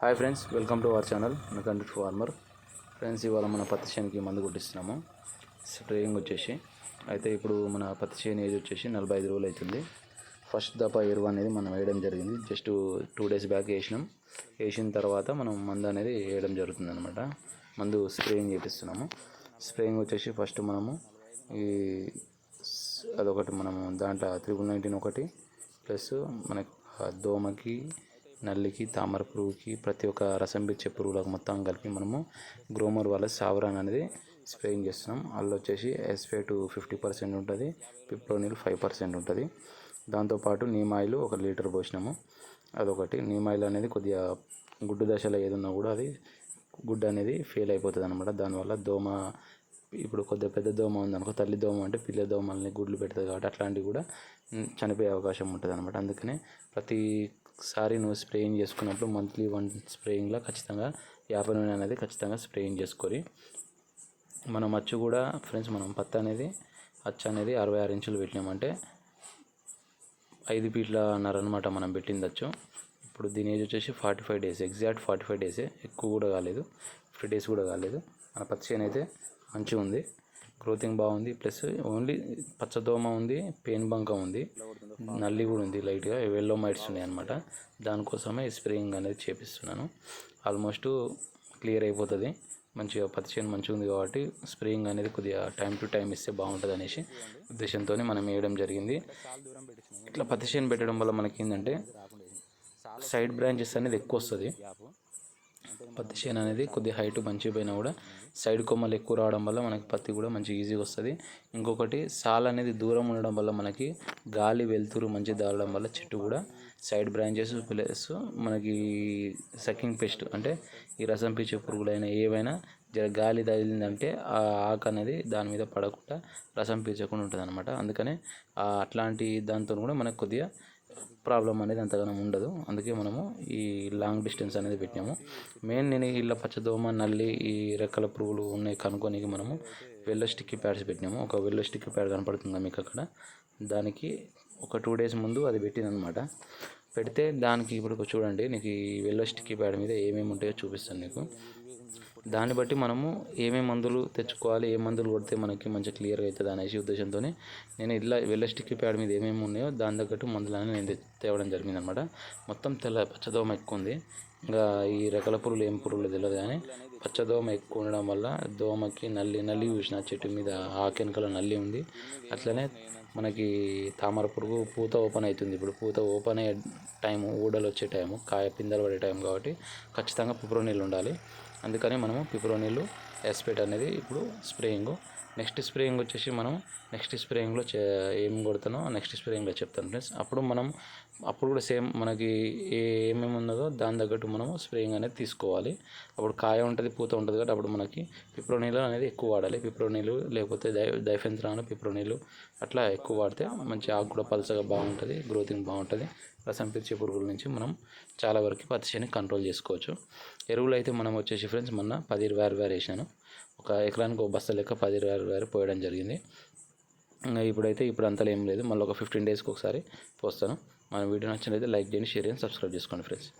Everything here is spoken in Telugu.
Hi friends welcome to our channel. మెకండిట్ farmer friends ఇవాళ మన పత్తి చేనుకి మందు కొట్టిస్తున్నాము. స్ప్రేయింగ్ వచ్చేసి. అయితే ఇప్పుడు మన పత్తి చేను ఏజ్ వచ్చేసి నలభై ఐదు రోజులు అవుతుంది. ఫస్ట్ దఫా ఎరువు అనేది మనం వేయడం జరిగింది. జస్ట్ టూ డేస్ బ్యాక్ వేసినాం. వేసిన తర్వాత మనం మందు అనేది వేయడం జరుగుతుంది అనమాట మందు స్ప్రేయింగ్ చేపిస్తున్నాము. స్ప్రేయింగ్ వచ్చేసి ఫస్ట్ మనము ఈ అదొకటి మనము దాంట్లో త్రిబుల్ నైన్టీన్ ఒకటి ప్లస్ మనకి దోమకి నల్లికి తామర పురుగుకి ప్రతి ఒక్క రసం పిచ్చే పురుగులకు మొత్తం కలిపి మనము గ్రోమర్ వాళ్ళ సావరాన్ అనేది స్ప్రేయింగ్ చేస్తున్నాం. అందులో వచ్చేసి ఎస్పే టు ఫిఫ్టీ పర్సెంట్ ఉంటుంది పిప్రోనిల్ ఫైవ్ పర్సెంట్ ఉంటుంది. దాంతోపాటు నీమ్ ఆయిల్ ఒక లీటర్ పోసినాము. అదొకటి. నీమ్ ఆయిల్ అనేది కొద్దిగా గుడ్డు దశలో ఏదున్నా కూడా అది గుడ్డు అనేది ఫెయిల్ అయిపోతుంది అనమాట దానివల్ల దోమ ఇప్పుడు కొద్దిగా పెద్ద దోమ ఉందనుకో తల్లి దోమ అంటే పిల్ల దోమల్ని గుడ్లు పెడుతుంది కాబట్టి అట్లాంటివి కూడా చనిపోయే అవకాశం ఉంటుంది అనమాట అందుకనే ప్రతి ఒకసారి నువ్వు స్ప్రేయింగ్ చేసుకున్నప్పుడు మంత్లీ వన్ స్ప్రేయింగ్లో ఖచ్చితంగా యాభై నూనె అనేది ఖచ్చితంగా స్ప్రేయింగ్ చేసుకొని మనం అచ్చు కూడా ఫ్రెండ్స్ మనం పత్తి అనేది అచ్చు అనేది అరవై ఆరు ఇంచులు పెట్టినామంటే ఐదు ఫీట్ల అనమాట మనం పెట్టిందచ్చు ఇప్పుడు దీని ఏజ్ వచ్చేసి forty five days exact forty five డేసే. ఎక్కువ కూడా కాలేదు ఫిఫ్టీ డేస్ కూడా కాలేదు. మన పచ్చి చేను అయితే మంచిగా ఉంది గ్రోతింగ్ బాగుంది. ప్లస్ ఓన్లీ పచ్చదోమ ఉంది పెయిన్ బంక ఉంది. నల్లి కూడా ఉంది లైట్గా. ఎల్లో మైట్స్ ఉన్నాయి అనమాట దానికోసమే స్ప్రేయింగ్ అనేది చేపిస్తున్నాను. ఆల్మోస్ట్ క్లియర్ అయిపోతుంది. మంచిగా పత్తి చేను మంచిగా ఉంది కాబట్టి స్ప్రేయింగ్ అనేది కొద్దిగా టైం టు టైం ఇస్తే బాగుంటుంది అనేసి ఉద్దేశంతో మనం వేయడం జరిగింది. ఇట్లా పత్తి చేను పెట్టడం వల్ల మనకి ఏంటంటే సైడ్ బ్రాంచెస్ అనేది ఎక్కువ వస్తుంది. పత్తి చేను అనేది కొద్ది హైట్ మంచిగా పోయినా కూడా సైడ్ కొమ్మలు ఎక్కువ రావడం వల్ల మనకి పత్తి కూడా మంచి ఈజీగా వస్తుంది. ఇంకొకటి సాల్ అనేది దూరం ఉండడం వల్ల మనకి గాలి వెలుతురు మంచి దాడడం వల్ల చెట్టు కూడా సైడ్ బ్రాంచెస్ ప్లస్ మనకి సకింగ్ పెస్ట్ అంటే ఈ రసం పీచే పురుగులైనా ఏవైనా జర గాలి తగిలిందంటే ఆ ఆకు అనేది దాని మీద పడకుండా రసం పీల్చకుండా ఉంటుంది అనమాట అందుకనే అట్లాంటి దాంతో కూడా మనకు కొద్దిగా ప్రాబ్లం అనేది అంతగానం ఉండదు. అందుకే మనము ఈ లాంగ్ డిస్టెన్స్ అనేది పెట్టినాము. మెయిన్ నేను ఇళ్ళ పచ్చదోమ నల్లి ఈ రెక్కల పురుగులు ఉన్నాయి కనుక్కొని మనము వెల్ల స్టిక్కీ ప్యాడ్స్ పెట్టినాము. ఒక వెల్ల స్టిక్కీ ప్యాడ్ కనపడుతుందా మీకు అక్కడ? దానికి ఒక టూ డేస్ ముందు అది పెట్టిందనమాట పెడితే దానికి ఇప్పుడు చూడండి నీకు ఈ వెల్ల స్టిక్కీ ప్యాడ్ మీద ఏమేమి ఉంటాయో చూపిస్తాను నీకు. దాన్ని బట్టి మనము ఏమేమి మందులు తెచ్చుకోవాలి ఏ మందులు కొడితే మనకి మంచి క్లియర్గా అవుతుంది అనేసి ఉద్దేశంతో నేను ఇలా వెల్లస్టిక్ ప్యాడ్ మీద ఏమేమి ఉన్నాయో దాని తగ్గట్టు మందులని నేను తేవడం జరిగింది అనమాట మొత్తం తెల్ల పచ్చదోమ ఎక్కువ ఉంది. ఇంకా ఈ రెకల పురుగులు ఏం పురుగులు తెలియదు కానీ పచ్చదోమ ఎక్కువ ఉండడం వల్ల దోమకి నల్లి నల్లి చూసిన చెట్టు మీద ఆకెనకల నల్లి ఉంది. అట్లనే మనకి తామర పురుగు పూత ఓపెన్ అవుతుంది. ఇప్పుడు పూత ఓపెన్ అయ్యే టైము ఊడలు వచ్చే టైము కాయ పిందెలు పడే టైం కాబట్టి ఖచ్చితంగా పిప్రోనీళ్ళు ఉండాలి. అందుకని మనము పిప్రోనీళ్ళు యాస్పేట్ అనేది ఇప్పుడు స్ప్రేయింగ్. నెక్స్ట్ స్ప్రేయింగ్ వచ్చేసి మనం నెక్స్ట్ స్ప్రేయింగ్లో చే ఏం కొడతానో నెక్స్ట్ స్ప్రేయింగ్లో చెప్తాను ఫ్రెండ్స్. అప్పుడు మనం అప్పుడు కూడా సేమ్ మనకి ఏమేమి ఉన్నదో దాని తగ్గట్టు మనము స్ప్రేయింగ్ అనేది తీసుకోవాలి. అప్పుడు కాయ ఉంటుంది పూత ఉంటుంది కాబట్టి అప్పుడు మనకి పిప్రోనీలు అనేది ఎక్కువ వాడాలి. పిప్రోనీలు లేకపోతే డై డైఫెన్త్రాన్ పిప్రోనీలు అట్లా ఎక్కువ వాడితే మంచి ఆకు కూడా పలచగా బాగుంటుంది గ్రోతింగ్ బాగుంటుంది. రసం పీల్చే పురుగుల నుంచి మనం చాలా వరకు పత్తి కంట్రోల్ చేసుకోవచ్చు. ఎరువులు అయితే మనం వచ్చేసి ఫ్రెండ్స్ మొన్న పది ఇరవై ఆరు వేరు వేసాను ఒక ఎకరానికి ఒక బస్తా లెక్క పది ఇరవై ఆరు పోయడం జరిగింది. ఇప్పుడైతే ఇప్పుడు అంతలో ఏం లేదు. మళ్ళీ ఒక ఫిఫ్టీన్ డేస్కి ఒకసారి పోస్తాను. మన వీడియో నచ్చినట్లయితే లైక్ చేయండి షేర్ చేయండి సబ్స్క్రైబ్ చేసుకోండి ఫ్రెండ్స్.